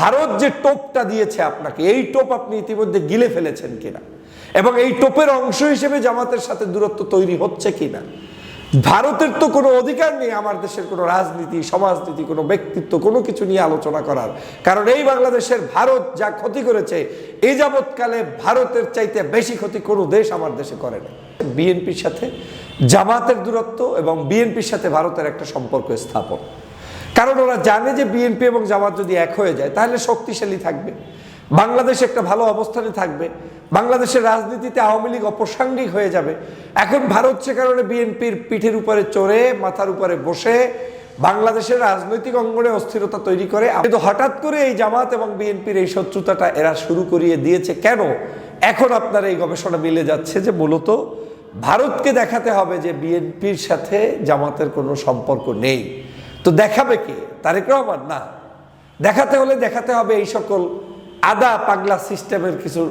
ভারত যে টোপটা দিয়েছে আপনাকে, এই টোপ আপনি ইতিমধ্যে গিলে ফেলেছেন কিনা? এবং এই টোপের অংশ হিসেবে জামাতের সাথে দূরত্ব তৈরি হচ্ছে কিনা? ভারতের তো কোনো অধিকার নেই, আমার দেশের কোনো রাজনীতি, সমাজনীতি, কোনো ব্যক্তিত্ব, কোনো কিছু নিয়ে আলোচনা করার। কারণ এই বাংলাদেশের ভারত যা ক্ষতি করেছে এই যাবৎকালে ভারতের চাইতে বেশি ক্ষতি কোনো দেশ আমার দেশে করে না বিএনপির সাথে জামাতের দূরত্ব এবং বিএনপির সাথে ভারতের একটা সম্পর্ক স্থাপন। কারণ ওরা জানে যে বিএনপি এবং জামাত যদি এক হয়ে যায়, তাহলে শক্তিশালী থাকবে। বাংলাদেশ একটা ভালো অবস্থানে থাকবে। বাংলাদেশের রাজনীতিতে আওয়ামী লীগ অপ্রাসঙ্গিক হয়ে যাবে। এখন ভারত সে কারণে বিএনপির পিঠের উপরে চড়ে, মাথার উপরে বসে, বাংলাদেশের রাজনৈতিক অঙ্গনে অস্থিরতা তৈরি করে। কিন্তু হঠাৎ করে এই জামাত এবং বিএনপির এই শত্রুতাটা এরা শুরু করিয়ে দিয়েছে কেন? এখন আপনার এই গবেষণা মিলে যাচ্ছে যে মূলত ভারতকে দেখাতে হবে যে বিএনপির সাথে জামাতের কোনো সম্পর্ক নেই। তো দেখাবে কে? তারেক রহমান? না। দেখাতে হলে দেখাতে হবে এই সকল আদা পাগলা সিস্টেমের কিছু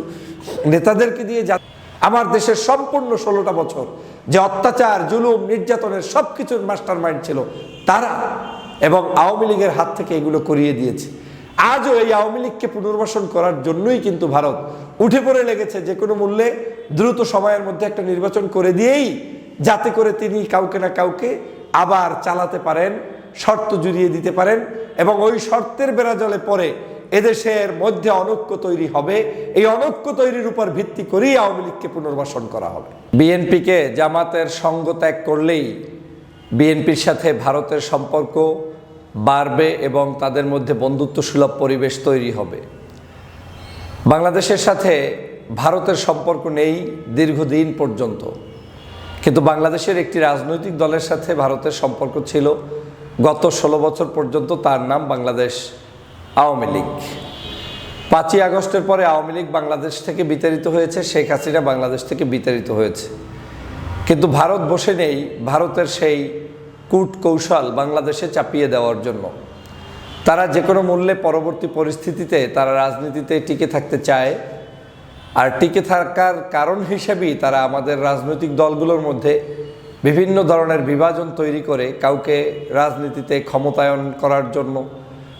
নেতাদেরকে দিয়ে যা আমার দেশের সম্পূর্ণ ষোলোটা বছর যে অত্যাচার, জুলুম, নির্যাতনের সব কিছুর মাস্টার মাইন্ড ছিল তারা এবং আওয়ামী লীগের হাত থেকে এগুলো করিয়ে দিয়েছে। আজও এই আওয়ামী লীগকে পুনর্বাসন করার জন্যই কিন্তু ভারত উঠে পড়ে লেগেছে যে কোনো মূল্যে দ্রুত সময়ের মধ্যে একটা নির্বাচন করে দিয়েই যাতে করে তিনি কাউকে না কাউকে আবার চালাতে পারেন শর্ত জুড়িয়ে দিতে পারেন এবং ওই শর্তের বেড়াজলে পরে এদেশের মধ্যে অনৈক্য তৈরি হবে। এই অনৈক্য তৈরির উপর ভিত্তি করেই আওয়ামী লীগকে পুনর্বাসন করা হবে। বিএনপিকে জামাতের সঙ্গ ত্যাগ করলেই বিএনপির সাথে ভারতের সম্পর্ক বাড়বে এবং তাদের মধ্যে বন্ধুত্ব সুলভ পরিবেশ তৈরি হবে। বাংলাদেশের সাথে ভারতের সম্পর্ক নেই দীর্ঘদিন পর্যন্ত। কিন্তু বাংলাদেশের একটি রাজনৈতিক দলের সাথে ভারতের সম্পর্ক ছিল। গত ষোলো বছর পর্যন্ত তার নাম বাংলাদেশ আওয়ামী লীগ। পাঁচই আগস্টের পরে আওয়ামী লীগ বাংলাদেশ থেকে বিতাড়িত হয়েছে, শেখ হাসিনা বাংলাদেশ থেকে বিতাড়িত হয়েছে। কিন্তু ভারত বসে নেই ভারতের সেই কূট কৌশল বাংলাদেশে চাপিয়ে দেওয়ার জন্য। তারা যে কোনো মূল্যে পরবর্তী পরিস্থিতিতে তারা রাজনীতিতে টিকে থাকতে চায়। আর টিকে থাকার কারণ হিসেবেই তারা আমাদের রাজনৈতিক দলগুলোর মধ্যে বিভিন্ন ধরনের বিভাজন তৈরি করে কাউকে রাজনীতিতে ক্ষমতায়ন করার জন্য,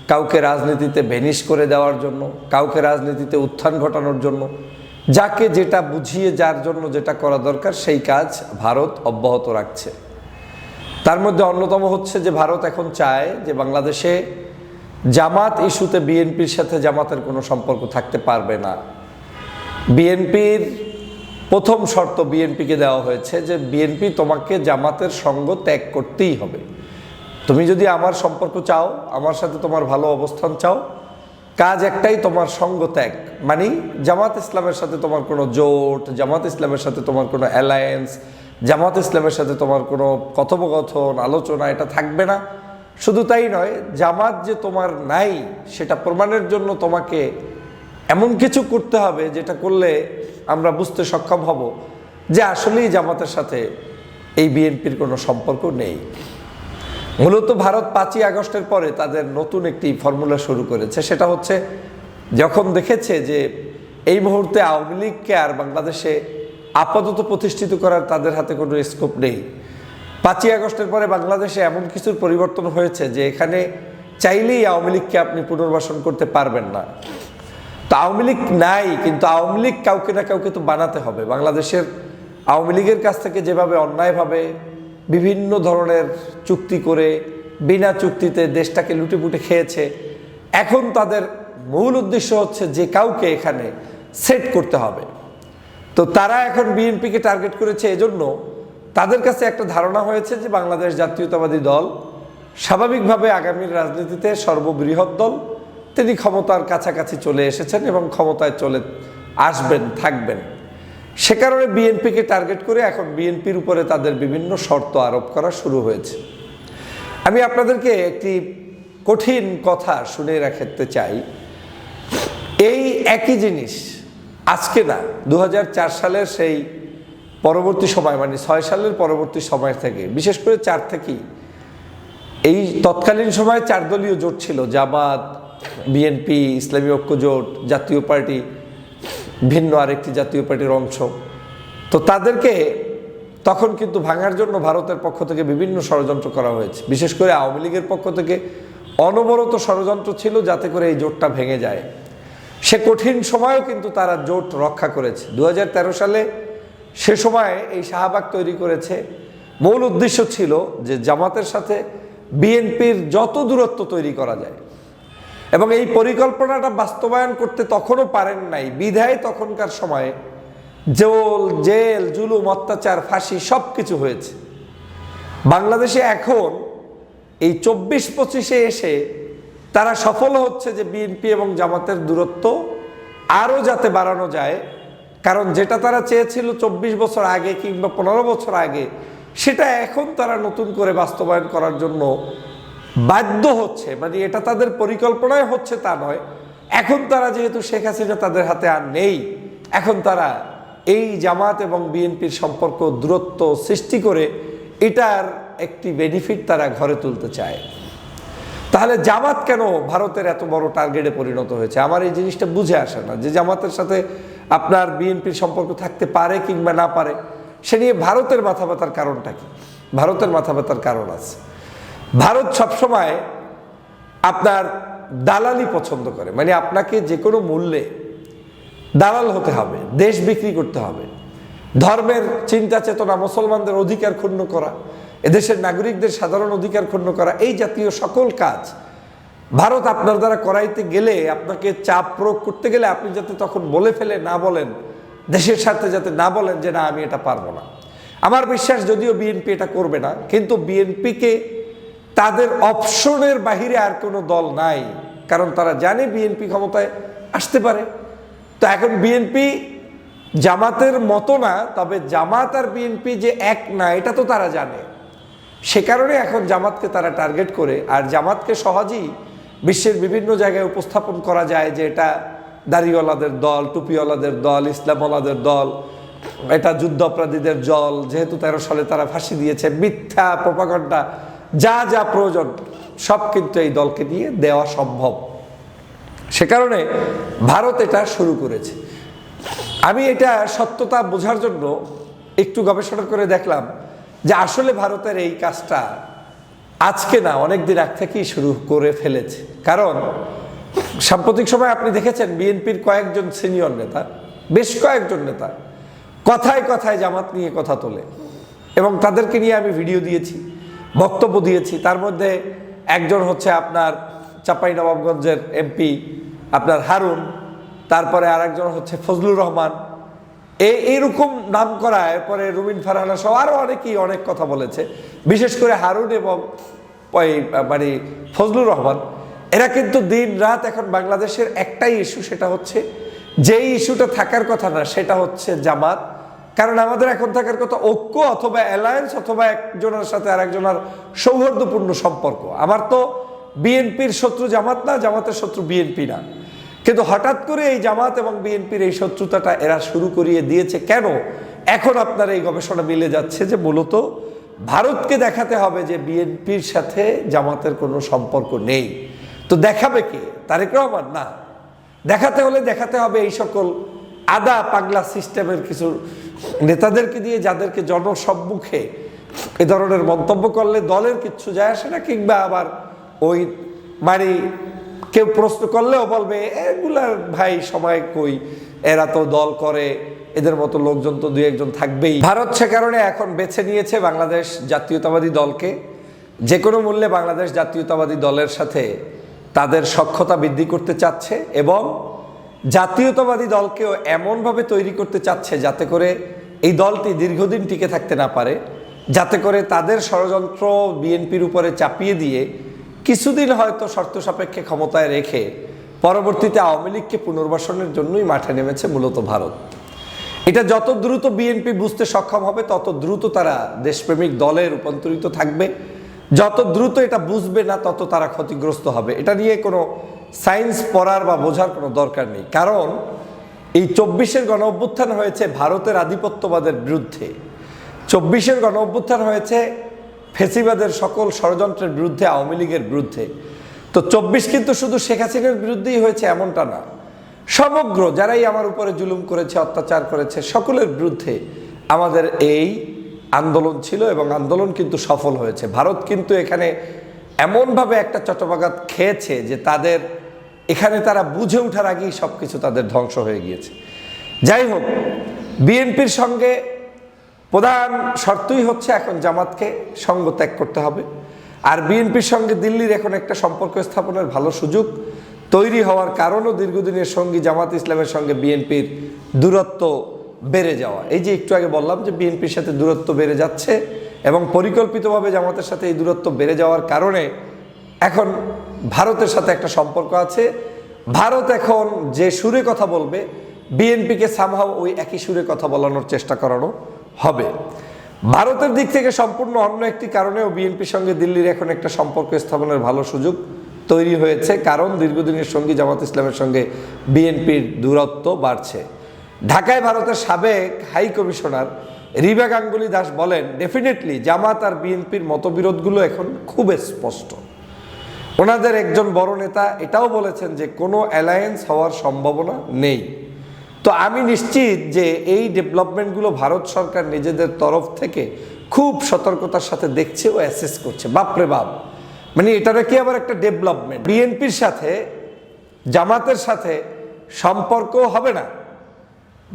কাউকে রাজনীতিতে ভেনিশ করে দেওয়ার জন্য, কাউকে রাজনীতিতে উত্থান ঘটানোর জন্য, যাকে যেটা বুঝিয়ে যার জন্য যেটা করা দরকার সেই কাজ ভারত অব্যাহত রাখছে। তার মধ্যে অন্যতম হচ্ছে যে ভারত এখন চায় যে বাংলাদেশে জামাত ইস্যুতে বিএনপির সাথে জামাতের কোনো সম্পর্ক থাকতে পারবে না। বিএনপির প্রথম শর্ত বিএনপিকে দেওয়া হয়েছে যে বিএনপি তোমাকে জামাতের সঙ্গ ত্যাগ করতেই হবে। তুমি যদি আমার সম্পর্ক চাও, আমার সাথে তোমার ভালো অবস্থান চাও, কাজ একটাই তোমার সঙ্গ ত্যাগ। মানে জামাত ইসলামের সাথে তোমার কোনো জোট, জামাত ইসলামের সাথে তোমার কোনো অ্যালায়েন্স, জামাত ইসলামের সাথে তোমার কোনো কথোপকথন, আলোচনা, এটা থাকবে না। শুধু তাই নয়, জামাত যে তোমার নাই, সেটা প্রমাণের জন্য তোমাকে এমন কিছু করতে হবে যেটা করলে আমরা বুঝতে সক্ষম হব যে আসলেই জামাতের সাথে এই বিএনপির কোনো সম্পর্ক নেই। মূলত ভারত পাঁচই আগস্টের পরে তাদের নতুন একটি ফর্মুলা শুরু করেছে। সেটা হচ্ছে, যখন দেখেছে যে এই মুহূর্তে আওয়ামী লীগকে আর বাংলাদেশে আপাতত প্রতিষ্ঠিত করার তাদের হাতে কোনো স্কোপ নেই। পাঁচই আগস্টের পরে বাংলাদেশে এমন কিছুর পরিবর্তন হয়েছে যে এখানে চাইলেই আওয়ামী লীগকে আপনি পুনর্বাসন করতে পারবেন না। তো আওয়ামী লীগ নাই, কিন্তু আওয়ামী লীগ কাউকে না কাউকে তো বানাতে হবে। বাংলাদেশের আওয়ামী লীগের কাছ থেকে যেভাবে অন্যায়ভাবে বিভিন্ন ধরনের চুক্তি করে বিনা চুক্তিতে দেশটাকে লুটেপুটে খেয়েছে, এখন তাদের মূল উদ্দেশ্য হচ্ছে যে কাউকে এখানে সেট করতে হবে। তো তারা এখন বিএনপিকে টার্গেট করেছে এজন্য তাদের কাছে একটা ধারণা হয়েছে যে বাংলাদেশ জাতীয়তাবাদী দল স্বাভাবিকভাবে আগামীর রাজনীতিতে সর্ববৃহৎ দল। তিনি ক্ষমতার কাছাকাছি চলে এসেছেন এবং ক্ষমতায় চলে আসবেন, থাকবেন। সে কারণে বিএনপিকে টার্গেট করে এখন বিএনপির উপরে তাদের বিভিন্ন শর্ত আরোপ করা শুরু হয়েছে। আমি আপনাদেরকে একটি কঠিন কথা শুনে রাখতে চাই। এই একই জিনিস আজকে না দু হাজার চার সালের সেই পরবর্তী সময় মানে ছয় সালের পরবর্তী সময় থেকে, বিশেষ করে চার থেকেই এই তৎকালীন সময় চার দলীয় জোট ছিল, জামাত বিএনপি ইসলামী ঐক্য জোট জাতীয় পার্টি, ভিন্ন আরেকটি জাতীয় পার্টির অংশ। তো তাদেরকে তখন কিন্তু ভাঙার জন্য ভারতের পক্ষ থেকে বিভিন্ন ষড়যন্ত্র করা হয়েছে। বিশেষ করে আওয়ামী লীগের পক্ষ থেকে অনবরত ষড়যন্ত্র ছিল যাতে করে এই জোটটা ভেঙে যায়। সে কঠিন সময়েও কিন্তু তারা জোট রক্ষা করেছে। দু হাজার তেরো সালে সে সময়ে এই শাহবাগ তৈরি করেছে। মূল উদ্দেশ্য ছিল যে জামাতের সাথে বিএনপির যত দূরত্ব তৈরি করা যায় এবং এই পরিকল্পনাটা বাস্তবায়ন করতে তখনও পারেন নাই। বিধায় তখনকার সময়ে জেল জেল, জুলুম, অত্যাচার, ফাঁসি সব কিছু হয়েছে। বাংলাদেশে এখন এই চব্বিশ পঁচিশে এসে তারা সফল হচ্ছে যে বিএনপি এবং জামাতের দূরত্ব আরও যাতে বাড়ানো যায়। কারণ যেটা তারা চেয়েছিল চব্বিশ বছর আগে কিংবা পনেরো বছর আগে, সেটা এখন তারা নতুন করে বাস্তবায়ন করার জন্য বাধ্য হচ্ছে মানে এটা তাদের পরিকল্পনায় হচ্ছে তা নয়। এখন তারা যেহেতু শেখ হাসিনা তাদের হাতে আর নেই, এখন তারা এই জামাত এবং বিএনপির সম্পর্ক দূরত্ব সৃষ্টি করে এটার একটি বেনিফিট তারা ঘরে তুলতে চায়। তাহলে জামাত কেন ভারতের এত বড় টার্গেটে পরিণত হয়েছে? আমার এই জিনিসটা বুঝে আসে না যে জামাতের সাথে আপনার বিএনপির সম্পর্ক থাকতে পারে কিংবা না পারে, সে নিয়ে ভারতের মাথা ব্যথার কারণটা কি? ভারতের মাথা ব্যথার কারণ আছে। ভারত সবসময় আপনার দালালি পছন্দ করে। মানে আপনাকে যে কোনো মূল্যে দালাল হতে হবে, দেশ বিক্রি করতে হবে। ধর্মের চিন্তা চেতনা, মুসলমানদের অধিকার ক্ষুণ্ণ করা, এদেশের নাগরিকদের সাধারণ অধিকার ক্ষুণ্ণ করা, এই জাতীয় সকল কাজ ভারত আপনার দ্বারা করাইতে গেলে, আপনাকে চাপ প্রয়োগ করতে গেলে আপনি যাতে তখন বলে ফেলে না বলেন, দেশের স্বার্থে যাতে না বলেন যে, না, আমি এটা পারব না। আমার বিশ্বাস, যদিও বিএনপি এটা করবে না, কিন্তু বিএনপিকে তাদের অপশনের বাহিরে আর কোনো দল নাই। কারণ তারা জানে বিএনপি ক্ষমতায় আসতে পারে। তো এখন বিএনপি জামাতের মতো না, তবে জামাত আর বিএনপি যে এক না, এটা তো তারা জানে। সে কারণে এখন জামাতকে তারা টার্গেট করে। আর জামাতকে সহজেই বিশ্বের বিভিন্ন জায়গায় উপস্থাপন করা যায় যে এটা দাড়িওয়ালাদের দল, টুপিওয়ালাদের দল, ইসলামওয়ালাদের দল, এটা যুদ্ধ অপরাধীদের জল। যেহেতু তেরো সালে তারা ফাঁসি দিয়েছে, মিথ্যা প্রপাগণ্ডা যা যা প্রয়োজন, সব কিন্তু এই দলকে দিয়ে দেওয়া সম্ভব। সে কারণে ভারত এটা শুরু করেছে। আমি এটা সত্যতা বোঝার জন্য একটু গবেষণা করে দেখলাম যে আসলে ভারতের এই কাজটা আজকে না অনেক দিন আগ থেকেই শুরু করে ফেলেছে। কারণ সাম্প্রতিক সময় আপনি দেখেছেন বিএনপির কয়েকজন সিনিয়র নেতা, বেশ কয়েকজন নেতা, কথায় কথায় জামাত নিয়ে কথা তোলে এবং তাদেরকে নিয়ে আমি ভিডিও দিয়েছি। বক্তব্য দিয়েছি। তার মধ্যে একজন হচ্ছে আপনার চাপাই নবাবগঞ্জের এমপি, আপনার হারুন, তারপরে আরেকজন হচ্ছে ফজলুর রহমান। এই এইরকম নাম করা, এরপরে রুমিন ফারহানা সহ আরও অনেকেই অনেক কথা বলেছে। বিশেষ করে হারুন এবং মানে ফজলুর রহমান, এরা কিন্তু দিন রাত এখন বাংলাদেশের একটাই ইস্যু সেটা হচ্ছে যেই ইস্যুটা থাকার কথা না, সেটা হচ্ছে জামাত। কারণ আমাদের এখন থাকার কথা ঐক্য অথবা অ্যালায়েন্স অথবা একজনের সাথে আরেকজনের সৌহার্দ্যপূর্ণ সম্পর্ক। আমার তো বিএনপির শত্রু জামাত না, জামাতের শত্রু বিএনপি না। কিন্তু হঠাৎ করে এই জামাত এবং বিএনপির এই শত্রুতাটা এরা শুরু করিয়ে দিয়েছে কেন? এখন আপনার এই গবেষণা মিলে যাচ্ছে যে মূলত ভারতকে দেখাতে হবে যে বিএনপির সাথে জামাতের কোনো সম্পর্ক নেই। তো দেখাবে কে? তারেক রহমান? না। দেখাতে হলে দেখাতে হবে এই সকল আদা পাগলা সিস্টেমের কিছু নেতাদেরকে দিয়ে, যাদেরকে জনসম্মুখে এ ধরনের মন্তব্য করলে দলের কিচ্ছু যায় আসে না, কিংবা আবার ওই মানে কেউ প্রশ্ন করলেও বলবে এগুলার ভাই সময় কই? এরা তো দল করে, এদের মতো লোকজন তো দুই একজন থাকবেই। ভারত সে কারণে এখন বেছে নিয়েছে বাংলাদেশ জাতীয়তাবাদী দলকে। যে কোনো মূল্যে বাংলাদেশ জাতীয়তাবাদী দলের সাথে তাদের সক্ষতা বৃদ্ধি করতে চাচ্ছে এবং জাতীয়তাবাদী দলকেও এমনভাবে তৈরি করতে চাচ্ছে যাতে করে এই দলটি দীর্ঘদিন টিকে থাকতে না পারে, যাতে করে তাদের ষড়যন্ত্র বিএনপির উপরে চাপিয়ে দিয়ে কিছুদিন হয়তো শর্ত সাপেক্ষে ক্ষমতায় রেখে পরবর্তীতে আওয়ামী লীগকে পুনর্বাসনের জন্যই মাঠে নেমেছে মূলত ভারত। এটা যত দ্রুত বিএনপি বুঝতে সক্ষম হবে, তত দ্রুত তারা দেশপ্রেমিক দলে রূপান্তরিত থাকবে। যত দ্রুত এটা বুঝবে না, তত তারা ক্ষতিগ্রস্ত হবে। এটা নিয়ে কোনো সায়েন্স পড়ার বা বোঝার কোনো দরকার নেই। কারণ এই চব্বিশের গণ অভ্যুত্থান হয়েছে ভারতের আধিপত্যবাদের বিরুদ্ধে। চব্বিশের গণ অভ্যুত্থান হয়েছে ফেসিবাদের সকল ষড়যন্ত্রের বিরুদ্ধে, আওয়ামী লীগের বিরুদ্ধে। তো চব্বিশ কিন্তু শুধু শেখ হাসিনার বিরুদ্ধেই হয়েছে এমনটা না। সমগ্র যারাই আমার উপরে জুলুম করেছে, অত্যাচার করেছে, সকলের বিরুদ্ধে আমাদের এই আন্দোলন ছিল এবং আন্দোলন কিন্তু সফল হয়েছে। ভারত কিন্তু এখানে এমনভাবে একটা চটবাগাত খেয়েছে যে তাদের এখানে তারা বুঝে ওঠার আগেই সব কিছু তাদের ধ্বংস হয়ে গিয়েছে। যাই হোক, বিএনপির সঙ্গে প্রধান শর্তই হচ্ছে এখন জামাতকে সঙ্গ ত্যাগ করতে হবে। আর বিএনপির সঙ্গে দিল্লির এখন একটা সম্পর্ক স্থাপনের ভালো সুযোগ তৈরি হওয়ার কারণও দীর্ঘদিনের সঙ্গী জামাত ইসলামের সঙ্গে বিএনপির দূরত্ব বেড়ে যাওয়া। এই যে একটু আগে বললাম যে বিএনপির সাথে দূরত্ব বেড়ে যাচ্ছে এবং পরিকল্পিতভাবে জামাতের সাথে এই দূরত্ব বেড়ে যাওয়ার কারণে এখন ভারতের সাথে একটা সম্পর্ক আছে। ভারত এখন যে সুরে কথা বলবে, বিএনপিকে সামহাও ওই একই সুরে কথা বলানোর চেষ্টা করানো হবে। ভারতের দিক থেকে সম্পূর্ণ অন্য একটি কারণেও বিএনপির সঙ্গে দিল্লির এখন একটা সম্পর্ক স্থাপনের ভালো সুযোগ তৈরি হয়েছে। কারণ দীর্ঘদিনের সঙ্গী জামাত ইসলামের সঙ্গে বিএনপির দূরত্ব বাড়ছে। ঢাকায় ভারতের সাবেক হাই কমিশনার রিবা গাঙ্গুলি দাস বলেন ডেফিনেটলি জামাত আর বিএনপির মতবিরোধগুলো এখন খুব স্পষ্ট। ওনাদের একজন বড় নেতা এটাও বলেছেন যে কোনো অ্যালায়েন্স হওয়ার সম্ভাবনা নেই। তো আমি নিশ্চিত যে এই ডেভেলপমেন্টগুলো ভারত সরকার নিজেদের তরফ থেকে খুব সতর্কতার সাথে দেখছে ও অ্যাসেস করছে। বাপরে বাপ! মানে এটা নাকি আবার একটা ডেভেলপমেন্ট? বিএনপির সাথে, জামাতের সাথে সম্পর্ক হবে না।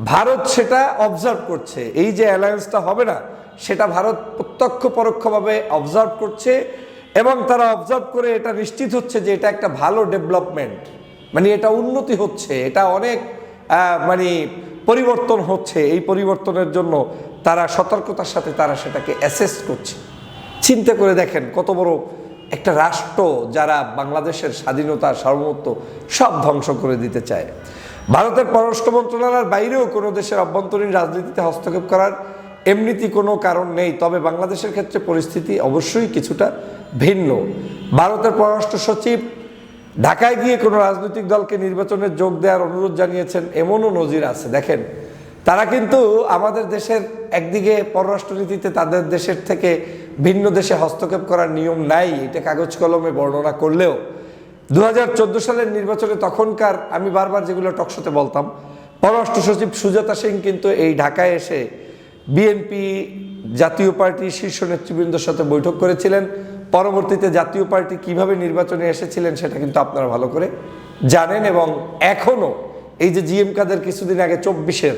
ভারত সেটা অবজার্ভ করছে। এই যে অ্যালায়েন্সটা হবে না, সেটা ভারত প্রত্যক্ষ পরোক্ষভাবে অবজার্ভ করছে। এবং তারা অবজার্ভ করে এটা নিশ্চিত হচ্ছে যে এটা একটা ভালো ডেভেলপমেন্ট মানে এটা উন্নতি হচ্ছে, এটা অনেক মানে পরিবর্তন হচ্ছে। এই পরিবর্তনের জন্য তারা সতর্কতার সাথে তারা সেটাকে অ্যাসেস করছে। চিন্তা করে দেখেন কত বড় একটা রাষ্ট্র যারা বাংলাদেশের স্বাধীনতা, সার্বভৌমত্ব সব ধ্বংস করে দিতে চায়। ভারতের পররাষ্ট্র মন্ত্রণালয়ের বাইরেও কোনো দেশের অভ্যন্তরীণ রাজনীতিতে হস্তক্ষেপ করার এমনিতি কোনো কারণ নেই, তবে বাংলাদেশের ক্ষেত্রে পরিস্থিতি অবশ্যই কিছুটা ভিন্ন। ভারতের পররাষ্ট্র সচিব ঢাকায় গিয়ে কোনো রাজনৈতিক দলকে নির্বাচনে যোগ দেওয়ার অনুরোধ জানিয়েছেন, এমনও নজির আছে। দেখেন, তারা কিন্তু আমাদের দেশের একদিকে পররাষ্ট্রনীতিতে তাদের দেশের থেকে ভিন্ন দেশে হস্তক্ষেপ করার নিয়ম নাই, এটা কাগজ কলমে বর্ণনা করলেও। দু হাজার চোদ্দ সালের নির্বাচনে তখনকার, আমি বারবার যেগুলো টকশোতে বলতাম, পররাষ্ট্র সচিব সুজাতা সিং কিন্তু এই ঢাকায় এসে বিএনপি জাতীয় পার্টির শীর্ষ নেতৃবৃন্দর সাথে বৈঠক করেছিলেন। পরবর্তীতে জাতীয় পার্টি কীভাবে নির্বাচনে এসেছিলেন সেটা কিন্তু আপনারা ভালো করে জানেন এবং এখনও এই যে জিএম কাদের কিছুদিন আগে চব্বিশের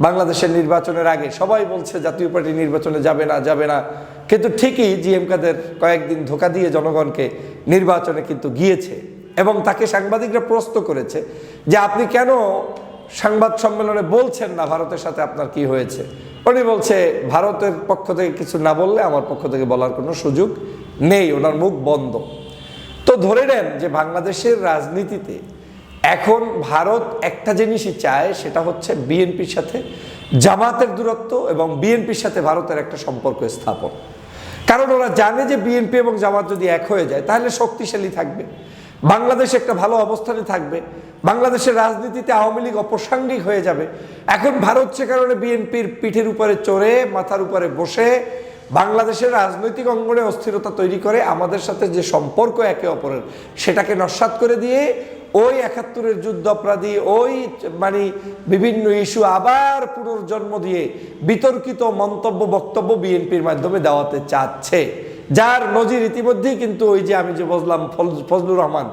বাংলাদেশের নির্বাচনের আগে সবাই বলছে জাতীয় পার্টি নির্বাচনে যাবে না যাবে না। কিন্তু ঠিকই জিএম কাদের কয়েকদিন ধোকা দিয়ে জনগণকে নির্বাচনে কিন্তু গিয়েছে এবং তাকে সাংবাদিকরা প্রশ্ন করেছে যে আপনি কেন সংবাদ সম্মেলনে বলছেন না ভারতের সাথে আপনার কি হয়েছে? উনি বলছে, ভারতের পক্ষ থেকে কিছু না বললে আমার পক্ষ থেকে বলার কোনো সুযোগ নেই, ওনার মুখ বন্ধ। তো ধরে নেন যে বাংলাদেশের রাজনীতিতে এখন ভারত একটা জিনিসই চায়, সেটা হচ্ছে বিএনপির সাথে জামাতের দূরত্ব এবং বিএনপির সাথে ভারতের একটা সম্পর্ক স্থাপন। কারণ ওরা জানে যে বিএনপি এবং জামাত যদি এক হয়ে যায়, তাহলে শক্তিশালী থাকবে। বাংলাদেশ একটা ভালো অবস্থানে থাকবে, বাংলাদেশের রাজনীতিতে আওয়ামী লীগ অপ্রাসঙ্গিক হয়ে যাবে। এখন ভারত সে কারণে বিএনপির পিঠের উপরে চড়ে, মাথার উপরে বসে, বাংলাদেশের রাজনৈতিক অঙ্গনে অস্থিরতা তৈরি করে, আমাদের সাথে যে সম্পর্ক একে অপরের, সেটাকে নস্বাত করে দিয়ে ওই একাত্তরের যুদ্ধ অপরাধী, ওই মানে বিভিন্ন ইস্যু আবার পুনর্জন্ম দিয়ে বিতর্কিত মন্তব্য, বক্তব্য বিএনপির মাধ্যমে দেওয়াতে চাচ্ছে। যার নজির ইতিমধ্যেই কিন্তু ওই যে আমি যে বললাম ফজলুর রহমান,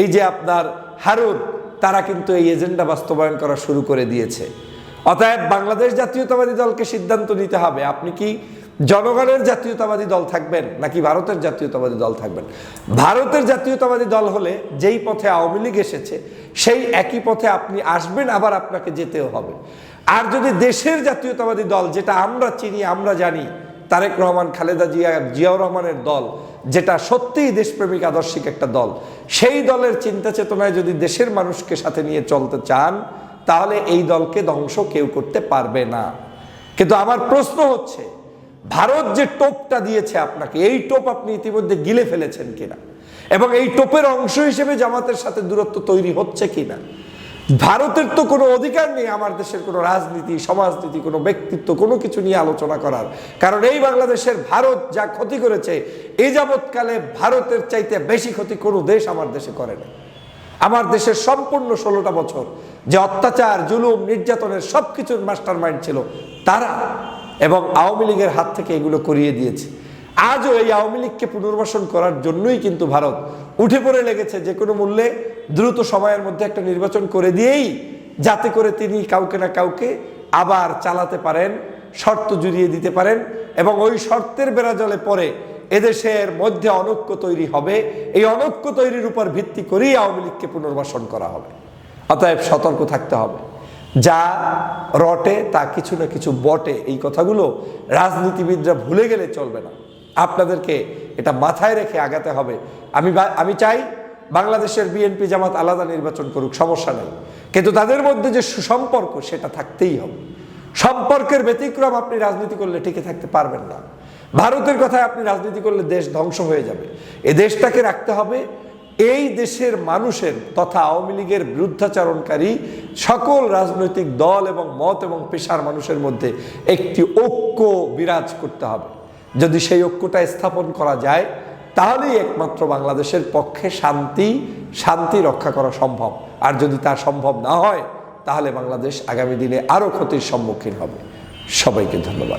এই যে আপনার হারুন, তারা কিন্তু এই এজেন্ডা বাস্তবায়ন করা শুরু করে দিয়েছে। অতএব বাংলাদেশ জাতীয়তাবাদী দলকে সিদ্ধান্ত নিতে হবে। আপনি কি জনগণের জাতীয়তাবাদী দল থাকবেন, নাকি ভারতের জাতীয়তাবাদী দল থাকবেন? ভারতের জাতীয়তাবাদী দল হলে যেই পথে আওয়ামী লীগ এসেছে, সেই একই পথে আপনি আসবেন, আবার আপনাকে যেতেও হবে। আর যদি দেশের জাতীয়তাবাদী দল, যেটা আমরা চিনি, আমরা জানি তারেক রহমান, খালেদা জিয়া, জিয়াউর রহমানের দল, যেটা সত্যিই দেশপ্রেমিক আদর্শিক একটা দল, সেই দলের চিন্তা চেতনায় যদি দেশের মানুষকে সাথে নিয়ে চলতে চান, তাহলে এই দলকে ধ্বংস কেউ করতে পারবে না। কিন্তু আমার প্রশ্ন হচ্ছে, ভারত যে টোপটা দিয়েছে আপনাকে, এই টোপ আপনি ইতিমধ্যে গিলে ফেলেছেন কিনা? এবং এই টোপের অংশ হিসেবে জামাতের সাথে দূরত্ব তৈরি হচ্ছে কিনা? ভারতের তো কোনো অধিকার নেই আমার দেশের কোনো রাজনীতি, সমাজনীতি, কোনো ব্যক্তিত্ব, কোনো কিছু নিয়ে আলোচনা করার। কারণ এই বাংলাদেশের ভারত যা ক্ষতি করেছে এই যাবৎকালে ভারতের চাইতে বেশি ক্ষতি কোনো দেশ আমার দেশে করে না আমার দেশের সম্পূর্ণ ষোলোটা বছর যে অত্যাচার, জুলুম, নির্যাতনের সব কিছুর মাস্টার মাইন্ড ছিল তারা এবং আওয়ামী লীগের হাত থেকে এগুলো করিয়ে দিয়েছে। আজও এই আওয়ামী লীগকে পুনর্বাসন করার জন্যই কিন্তু ভারত উঠে পড়ে লেগেছে যে কোনো মূল্যে দ্রুত সময়ের মধ্যে একটা নির্বাচন করে দিয়েই যাতে করে তিনি কাউকে না কাউকে আবার চালাতে পারেন, শর্ত জুড়িয়ে দিতে পারেন এবং ওই শর্তের বেড়াজলে পরে এদেশের মধ্যে অনৈক্য তৈরি হবে। এই অনৈক্য তৈরির উপর ভিত্তি করেই আওয়ামী লীগকে পুনর্বাসন করা হবে। অতএব সতর্ক থাকতে হবে। যা রটে তা কিছু না কিছু বটে। এই কথাগুলো রাজনীতিবিদরা ভুলে গেলে চলবে না। আপনাদেরকে এটা মাথায় রেখে আগাতে হবে। আমি আমি চাই বাংলাদেশের বিএনপি জামাত আলাদা নির্বাচন করুক, সমস্যা নেই। কিন্তু তাদের মধ্যে যে সুসম্পর্ক, সেটা থাকতেই হবে। সম্পর্কের ব্যতিক্রম আপনি রাজনীতি করলে টিকে থাকতে পারবেন না। ভারতের কথায় আপনি রাজনীতি করলে দেশ ধ্বংস হয়ে যাবে। এ দেশটাকে রাখতে হবে। এই দেশের মানুষের তথা আওয়ামী লীগের বিরুদ্ধাচরণকারী সকল রাজনৈতিক দল এবং মত এবং পেশার মানুষের মধ্যে একটি ঐক্য বিরাজ করতে হবে। যদি সেই ঐক্যটা স্থাপন করা যায়, তাহলেই একমাত্র বাংলাদেশের পক্ষে শান্তি শান্তি রক্ষা করা সম্ভব। আর যদি তা সম্ভব না হয়, তাহলে বাংলাদেশ আগামী দিনে আরও ক্ষতির সম্মুখীন হবে। সবাইকে ধন্যবাদ।